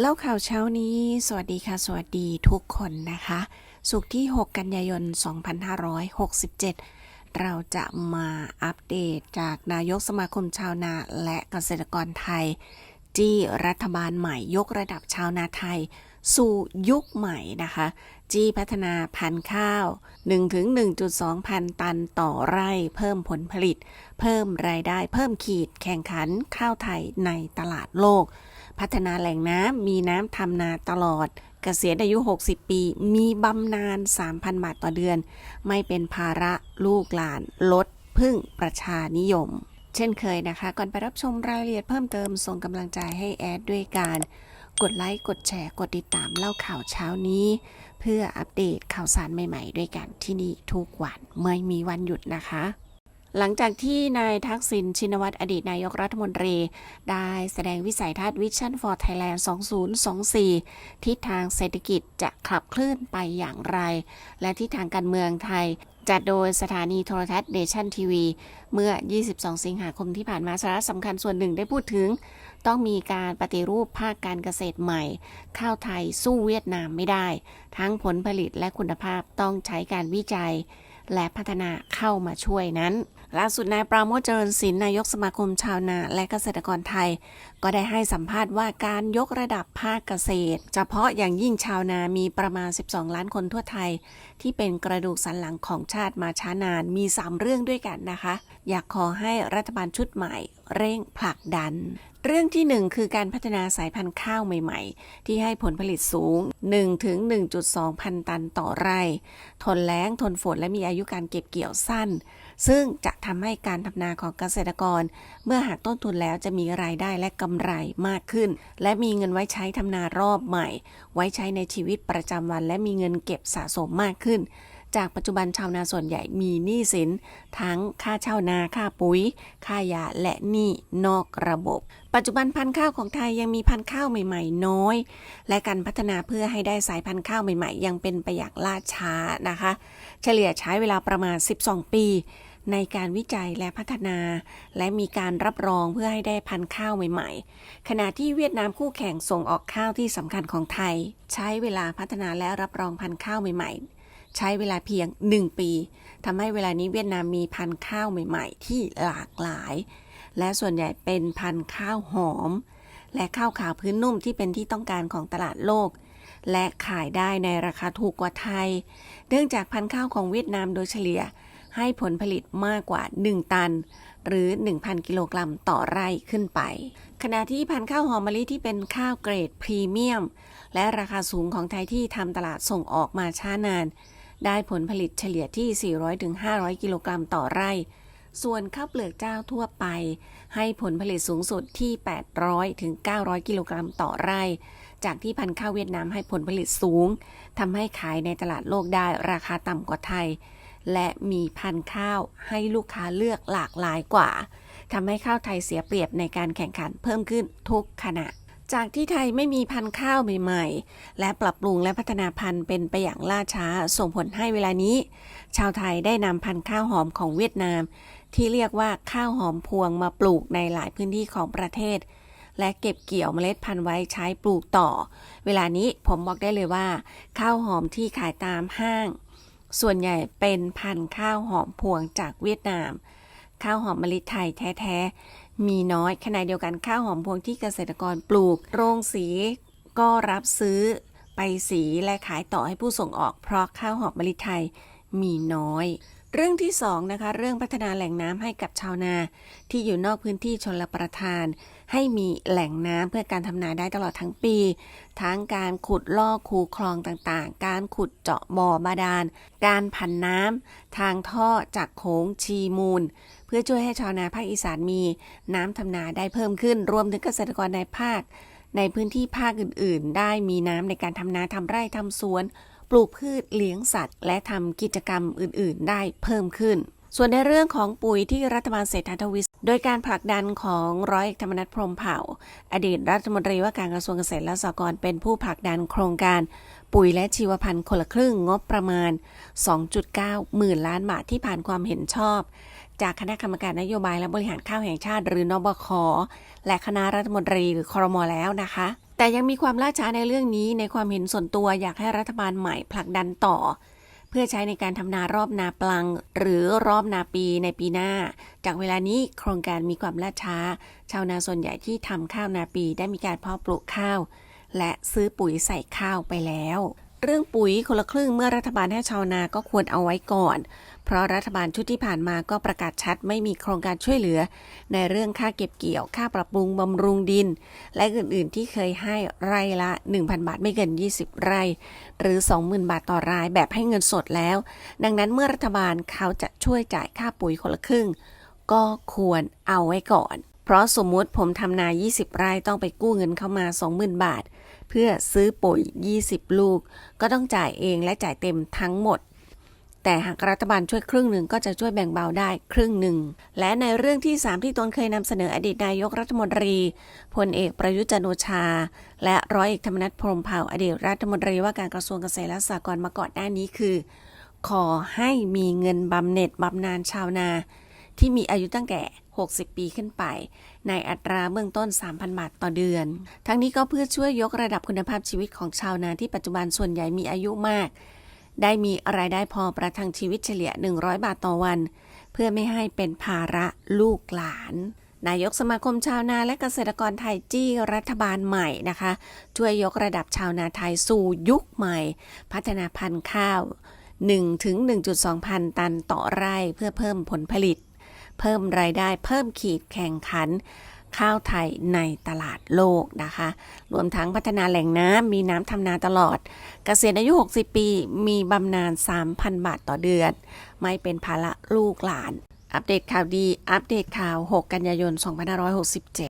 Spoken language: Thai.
เล่าข่าวเช้านี้ สวัสดีค่ะ สวัสดีทุกคนนะคะ สุขที่ 6 กันยายน 2567 เราจะมาอัปเดตจากนายกสมาคมชาวนาและเกษตรกรไทย ที่รัฐบาลใหม่ยกระดับชาวนาไทย สู่ยุคใหม่นะคะจี้พัฒนาพันธุ์ข้าว 1-1.2 พันตันต่อไร่ เพิ่มผลผลิต เพิ่มรายได้เพิ่มขีดแข่งขันข้าวไทยในตลาดโลก พัฒนาแหล่งน้ำมีน้ำทำนาตลอดเกษียณอายุ 60 ปี มีบำนาญ 3,000 บาทต่อเดือน ไม่เป็นภาระลูกหลาน ลดพึ่งประชานิยม เช่นเคยนะคะ ก่อนไปรับชมรายละเอียดเพิ่มเติมส่งกำลังใจให้แอดด้วยการ กดไลค์ กดแชร์ กดติดตามเล่าข่าวเช้านี้ เพื่ออัปเดตข่าวสารใหม่ ๆ ด้วยกันที่นี่ทุกวันไม่มีวันหยุดนะคะ หลังจากที่นายทักษิณชินวัตรอดีตนายกรัฐมนตรี ได้แสดงวิสัยทัศน์ Vision for Thailand 2024 ทิศทางเศรษฐกิจจะขับเคลื่อนไปอย่างไร และทิศทางการเมืองไทย จัดโดยสถานีโทรทัศน์เนชั่นทีวี เมื่อ 22 สิงหาคมที่ผ่านมาสาระสำคัญส่วนหนึ่งได้พูดถึง ต้องมีการปฏิรูปภาคการเกษตรใหม่ ข้าวไทยสู้เวียดนามไม่ได้ ทั้งผลผลิตและคุณภาพต้องใช้การวิจัย และพัฒนาเข้ามาช่วยนั้น ล่าสุดนายปราโมชเจริญศิลป์นายกสมาคมชาวนาและเกษตรกรไทย ก็ได้ให้สัมภาษณ์ว่าการยกระดับภาคเกษตร เฉพาะอย่างยิ่งชาวนามีประมาณ 12 ล้านคนทั่วไทย ที่เป็นกระดูกสันหลังของชาติมาช้านานมี 3 เรื่องด้วยกันนะคะ อยากขอให้รัฐบาลชุดใหม่เร่งผลักดัน เรื่องที่ 1 คือการพัฒนาสายพันธุ์ข้าวใหม่ ๆ ที่ให้ผลผลิตสูง 1-1.2 พันตันต่อไร่ ทนแล้งทนฝนและมีอายุการเก็บเกี่ยวสั้น ซึ่งจะทำให้การทำนาของเกษตรกร เมื่อหักต้นทุนแล้วจะมีรายได้และกำไรมากขึ้น และมีเงินไว้ใช้ทำนารอบใหม่ ไว้ใช้ในชีวิตประจำวัน และมีเงินเก็บสะสมมากขึ้น จากปัจจุบันชาวนาส่วนใหญ่มีหนี้สิน ทั้งค่าเช่านาค่าปุ๋ย ค่ายาและหนี้นอกระบบ ปัจจุบันพันธุ์ข้าวของไทยยังมีพันธุ์ข้าวใหม่ ๆ น้อย และการพัฒนาเพื่อให้ได้สายพันธุ์ข้าวใหม่ ๆ ยังเป็นไปอย่างล่าช้านะคะ เฉลี่ยใช้เวลาประมาณ 12 ปี ในการวิจัยและพัฒนา และมีการรับรองเพื่อให้ได้พันธุ์ข้าวใหม่ ๆ ขณะที่เวียดนามคู่แข่งส่งออกข้าวที่สำคัญของไทย ใช้เวลาพัฒนาและรับรองพันธุ์ข้าวใหม่ ๆใช้เวลาเพียง 1 ปีทำให้เวลานี้เวียดนามมีพันธุ์ข้าวใหม่ ๆ ที่หลากหลาย และส่วนใหญ่เป็นพันธุ์ข้าวหอม และข้าวขาวพื้นนุ่มที่เป็นที่ต้องการของตลาดโลก และขายได้ในราคาถูกกว่าไทย เนื่องจากพันธุ์ข้าวของเวียดนามโดยเฉลี่ย ให้ผลผลิตมากกว่า 1 ตัน หรือ 1,000 กิโลกรัมต่อไร่ขึ้นไป ขณะที่พันธุ์ข้าวหอมมะลิที่เป็นข้าวเกรดพรีเมียม และราคาสูงของไทยที่ทำตลาดส่งออกมาช้านาน ได้ผลผลิตเฉลี่ยที่ 400-500 กิโลกรัมต่อไร่ ส่วนข้าวเปลือกเจ้าทั่วไป ให้ผลผลิตสูงสุดที่ 800-900 กิโลกรัมต่อไร่จากที่พันธุ์ข้าวเวียดนามให้ผลผลิตสูงทำให้ขายในตลาดโลกได้ราคาต่ำกว่าไทย และมีพันธุ์ข้าวให้ลูกค้าเลือกหลากหลายกว่าทำให้ข้าวไทยเสียเปรียบในการแข่งขันเพิ่มขึ้นทุกขณะ จากที่ไทยไม่มีพันธุ์ข้าวใหม่ๆ และปรับปรุงและพัฒนาพันธุ์เป็นไปอย่างล่าช้าส่งผลให้เวลานี้ ชาวไทยได้นำพันธุ์ข้าวหอมของเวียดนาม ที่เรียกว่าข้าวหอมพวงมาปลูกในหลายพื้นที่ของประเทศและเก็บเกี่ยวเมล็ดพันธุ์ไว้ใช้ปลูกต่อ เวลานี้ผมบอกได้เลยว่า ข้าวหอมที่ขายตามห้าง ส่วนใหญ่เป็นพันธุ์ข้าวหอมพวงจากเวียดนาม ข้าวหอมมะลิไทยแท้ๆ มีน้อยขณะเดียวกันข้าวหอมพวงที่เกษตรกรปลูก โรงสีก็รับซื้อไปสีและขายต่อให้ผู้ส่งออก เพราะข้าวหอมมะลิไทยมีน้อย เรื่องที่สองนะคะเรื่องพัฒนาแหล่งน้ำให้กับชาวนา ที่อยู่นอกพื้นที่ชนลประทาน ให้มีแหล่งน้ำเพื่อการทำนาได้ตลอดทั้งปี ทั้งการขุดลอกคูคลองต่างๆ การขุดเจาะบ่อบาดาล การผันน้ำทางท่อจากโขงชีมูล เพื่อช่วยให้ชาวนาภาคอีสานมีน้ำทำนาได้เพิ่มขึ้น รวมถึงเกษตรกรในภาค ในพื้นที่ภาคอื่น ๆ ได้มีน้ำในการทำนาทำไร่ทำสวน ปลูกพืชเลี้ยงสัตว์ และทำกิจกรรมอื่น ๆ ได้เพิ่มขึ้น ส่วนในเรื่องของปุ๋ยที่รัฐบาลเศรษฐาทวีสินโดยการผลักดันของร้อยเอกธรรมนัฐพรมเผ่า อดีตรัฐมนตรีว่าการกระทรวงเกษตรและสหกรณ์เป็นผู้ผลักดันโครงการปุ๋ยและชีวพันธุ์คนละครึ่งงบประมาณ 2.9 หมื่นล้านบาทที่ผ่านความเห็นชอบ จากคณะกรรมการนโยบายและบริหารข้าวแห่งชาติ หรือนบคและคณะรัฐมนตรีหรือครมแล้วนะคะ แต่ยังมีความล่าช้าในเรื่องนี้ในความเห็นส่วนตัวอยากให้รัฐบาลใหม่ผลักดันต่อ เพื่อใช้ในการทำนารอบนาปลัง หรือรอบนาปีในปีหน้า จากเวลานี้โครงการมีความล่าช้า ชาวนาส่วนใหญ่ที่ทำข้าวนาปีได้มีการเพาะปลูกข้าว และซื้อปุ๋ยใส่ข้าวไปแล้ว เรื่องปุ๋ยคนละครึ่งเมื่อรัฐบาลให้ชาวนาก็ควรเอาไว้ก่อน เพราะรัฐบาลชุดที่ผ่านมาก็ประกาศชัดไม่มีโครงการช่วยเหลือ ในเรื่องค่าเก็บเกี่ยว ค่าปรับปรุงบำรุงดิน และอื่นๆที่เคยให้ไร่ละ 1,000 บาทไม่เกิน 20 ไร่ หรือ 20,000 บาทต่อรายแบบให้เงินสดแล้ว ดังนั้นเมื่อรัฐบาลเขาจะช่วยจ่ายค่าปุ๋ยคนละครึ่ง ก็ควรเอาไว้ก่อน เพราะสมมุติผมทำนา 20 ไร่ต้องไปกู้เงินเข้ามา 20,000 บาท เพื่อซื้อปุ๋ย 20 ลูก ก็ต้องจ่ายเองและจ่ายเต็มทั้งหมด แต่หากรัฐบาลช่วยครึ่งหนึ่งก็จะช่วยแบ่งเบาได้ครึ่งหนึ่ง และในเรื่องที่ 3 ที่ตนเคยนำเสนออดีตนายกรัฐมนตรีพลเอกประยุทธ์จันโอชา และร้อยเอกธรรมนัฐพรมเผ่าอดีตรัฐมนตรีว่าการกระทรวงเกษตรและสหกรณ์มาก่อนหน้านี้คือ ขอให้มีเงินบำเหน็จบำนาญชาวนา ที่มีอายุตั้งแต่ 60 ปีขึ้นไป ในอัตราเบื้องต้น 3,000 บาทต่อเดือน ทั้งนี้ก็เพื่อช่วยยกระดับคุณภาพชีวิตของชาวนาที่ปัจจุบันส่วนใหญ่มีอายุมาก ได้มีรายได้พอประทังชีวิตเฉลี่ย 100 บาทต่อวัน เพื่อไม่ให้เป็นภาระลูกหลานนายกสมาคมชาวนาและเกษตรกรไทยจี้รัฐบาลใหม่นะคะ ช่วยยกระดับชาวนาไทยสู่ยุคใหม่ พัฒนาพันธุ์ข้าว 1-1.2 พันตันต่อไร่เพื่อเพิ่มผลผลิต เพิ่มรายได้เพิ่มขีดแข่งขันข้าวไทยในตลาดโลกนะคะ รวมทั้งพัฒนาแหล่งน้ำ มีน้ำทำนาตลอดเกษียณอายุ 60 ปี มีบำนาญ 3,000 บาทต่อเดือน ไม่เป็นภาระลูกหลาน อัปเดตข่าวดี อัปเดตข่าว 6 กันยายน 2567